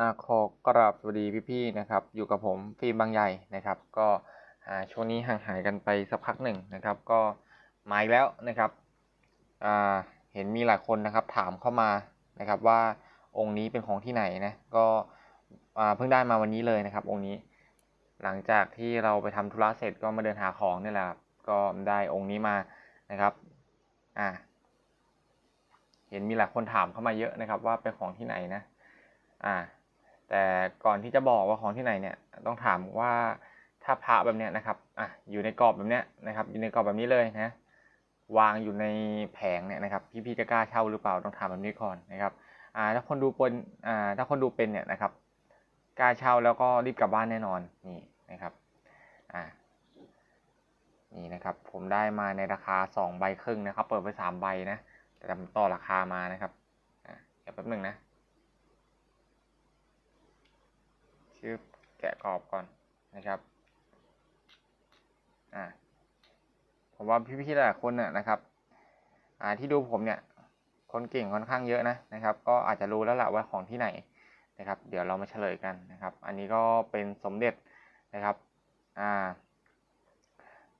อ่าขอกราบสวัสดีพี่ๆนะครับ อยู่กับผมฟิล์มบางใหญ่นะครับ ก็ช่วงนี้ห่างหายกันไปสักพักหนึ่งนะครับ ก็มาอีกแล้วนะครับอ่าเห็นมีหลายคนนะครับถามเข้ามานะครับว่าองค์นี้เป็นของที่ไหนนะก็เพิ่งได้มาวันนี้เลยนะครับ องค์นี้ หลังจากที่เราไปทำธุระเสร็จก็มาเดินหาของนี่แหละก็ได้องค์นี้มานะครับอ่าเห็นมีหลายคนถามเข้ามาเยอะนะครับ ว่าเป็นของที่ไหนนะอ่า แต่ก่อนที่จะบอกว่าของที่ไหนเนี่ยต้องถามว่าถ้าพระแบบเนี้ยนะครับอะอยู่ในกรอบแบบเนี้ยนะครับ อยู่ในกรอบแบบนี้เลยนะวางอยู่ในแผงเนี่ยนะครับ พี่ๆจะกล้าเช่าหรือเปล่าต้องถามแบบนี้ก่อนนะครับอ่าถ้าคนดูเป็นอ่าถ้าคนดูเป็นเนี่ยนะครับกล้าเช่าแล้วก็รีบกลับบ้านแน่นอนนี่นะครับอ่านี่นะครับผมได้มาในราคาสองใบครึ่งนะครับ เปิดไปสามใบนะแต่ผมต่อราคามานะครับอ่าเดี๋ยวแป๊บหนึ่งนะ ชื่อแกะกรอบก่อนนะครับอ่าผมว่าพี่ๆหลายคนน่ะนะครับอ่าที่ดูผมเนี่ยคนเก่งค่อนข้างเยอะนะนะครับ ก็อาจจะรู้แล้วแหละว่าของที่ไหนนะครับ เดี๋ยวเรามาเฉลยกันนะครับ อันนี้ก็เป็นสมเด็จนะครับอ่า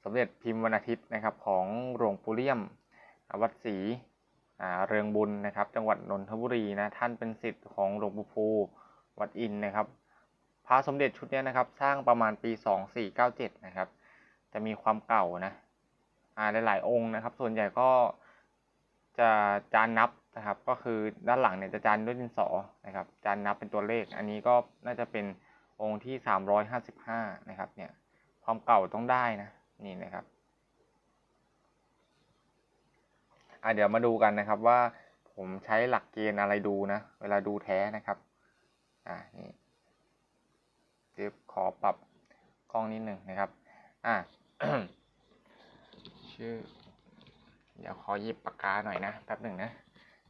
สมเด็จพิมพ์วันอาทิตย์นะครับ ของหลวงปู่เลี่ยมวัดศรีเรืองบุญนะครับ จังหวัดนนทบุรีนะท่านเป็นศิษย์ของหลวงปู่ภูวัดอินนะครับ พระสมเด็จชุดนี้นะครับ สร้างประมาณปี 2497 นะครับ จะมีความเก่านะอ่าหลายๆองค์นะครับ ส่วนใหญ่ก็จะจานนับนะครับ ก็คือด้านหลังเนี่ยจะจานด้วยดินสอนะครับ จานนับเป็นตัวเลข อันนี้ก็น่าจะเป็นองค์ที่ 355 นะครับ เนี่ย ความเก่าต้องได้นะนี่นะครับอ่าเดี๋ยวมาดูกันนะครับว่าผมใช้หลักเกณฑ์อะไรดูนะ เวลาดูแท้นะครับ อ่านี่ เดี๋ยวขอปรับกล้องนิดหนึ่งนะครับ อ่าชื่อ เดี๋ยวขอหยิบปากกาหน่อยนะแป๊บหนึ่งนะ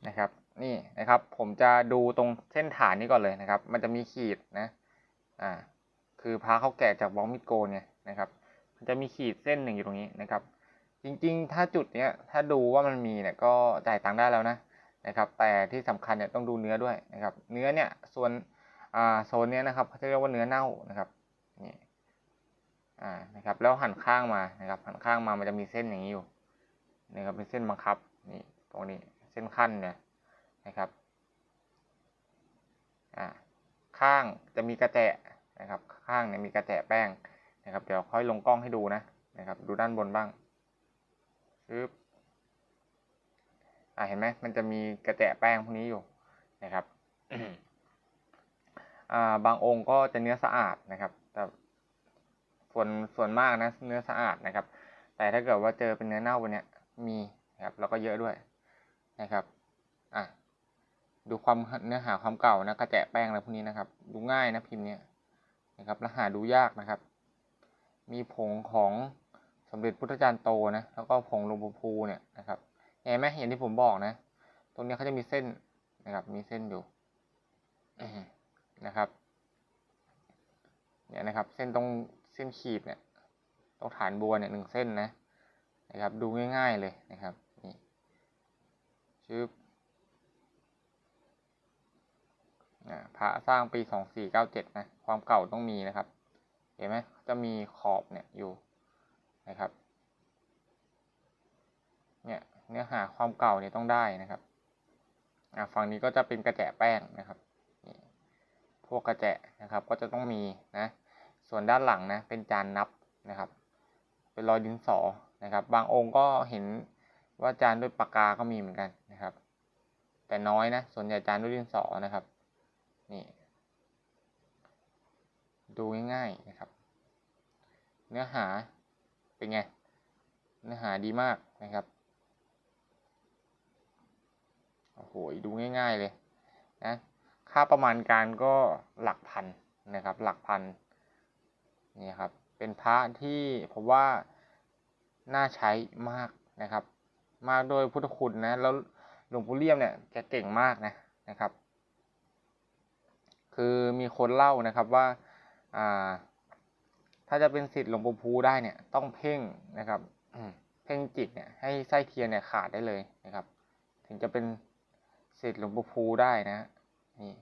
นะครับ นี่นะครับผมจะดูตรงเส้นฐานนี้ก่อนเลยนะครับ มันจะมีขีดนะ อ่า คือพาเขาแกะจากบล็อกมิดโกนเนี่ยนะครับมันจะมีขีดเส้นหนึ่งอยู่ตรงนี้นะครับ จริงๆ ถ้าจุดเนี้ยถ้าดูว่ามันมีเนี่ยก็จ่ายตังค์ได้แล้วนะนะครับ แต่ที่สำคัญเนี่ยต้องดูเนื้อด้วยนะครับ เนื้อเนี่ยส่วน โซนนี้นะครับเขาจะเรียกว่าเนื้อเน่านะครับนี่อ่านะครับแล้วหันข้างมานะครับหันข้างมามันจะมีเส้นอย่างนี้อยู่นะครับเป็นเส้นบังคับนี่ตรงนี้เส้นขั้นเนี่ยนะครับอ่าข้างจะมีกระแจะนะครับข้างเนี่ยมีกระแจะแป้งนะครับเดี๋ยวค่อยลงกล้องให้ดูนะนะครับดูด้านบนบ้างปึ๊บอ่าเห็นไหมมันจะมีกระแจะแป้งพวกนี้อยู่นะครับ บางองค์ก็จะเนื้อสะอาดนะครับ แต่ส่วนส่วนมากนะเนื้อสะอาดนะครับ แต่ถ้าเกิดว่าเจอเป็นเนื้อเน่าวันเนี้ยมีนะครับแล้วก็เยอะด้วยนะครับอะดูความเนื้อหาความเก่านะกระแจะแป้งอะไรพวกนี้นะครับ ดูง่ายนะพิมพ์เนี้ยนะครับและหาดูยากนะครับ มีผงของสมเด็จพุทธจารย์โตนะแล้วก็ผงหลวงปู่ภูเนี่ยนะครับเห็นไหมเห็นที่ผมบอกนะ ตรงนี้เขาจะมีเส้นนะครับ มีเส้นอยู่ นะครับเนี่ยนะครับ เส้นตรงเส้นขีดเนี่ยตรงฐานบัวเนี่ยหนึ่งเส้นนะนะครับ ดูง่ายๆเลยนะครับนี่ชึบพระสร้างปีสองสี่เก้าเจ็ดนะความเก่าต้องมีนะครับ เห็นไหมจะมีขอบเนี่ยอยู่นะครับเนี่ยเนื้อหาความเก่าเนี่ยต้องได้นะครับอ่าฝั่งนี้ก็จะเป็นกระแจแป้งนะครับ พวกกระแจนะครับ ก็จะต้องมีนะ ส่วนด้านหลังนะเป็นจานนับนะครับ เป็นรอยดินสอนะครับ บางองค์ก็เห็นว่าจานด้วยปากกาก็มีเหมือนกันนะครับ แต่น้อยนะส่วนใหญ่จานด้วยดินสอนะครับนี่ดูง่ายๆนะครับ เนื้อหาเป็นไง เนื้อหาดีมากนะครับโอ้โหดูง่ายๆเลยนะ ค่าประมาณการก็หลักพันนะครับ หลักพันนี่ครับ เป็นพระที่ผมว่าน่าใช้มากนะครับ มากโดยพุทธคุณนะ แล้วหลวงปู่เลี่ยมเนี่ยแกเก่งมากนะนะครับ คือมีคนเล่านะครับว่าอ่าถ้าจะเป็นสิทธิ์หลวงปู่ภูได้เนี่ยต้องเพ่งนะครับเพ่งจิตเนี่ยให้ไส้เทียนเนี่ยขาดได้เลยนะครับ ถึงจะเป็นสิทธิ์หลวงปู่ภูได้นะนี่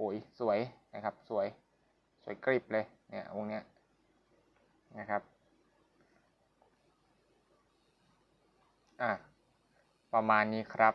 โอ้ยสวยนะครับ สวยสวยกริบเลยเนี่ยวงเนี้ยนะครับอะประมาณนี้ครับ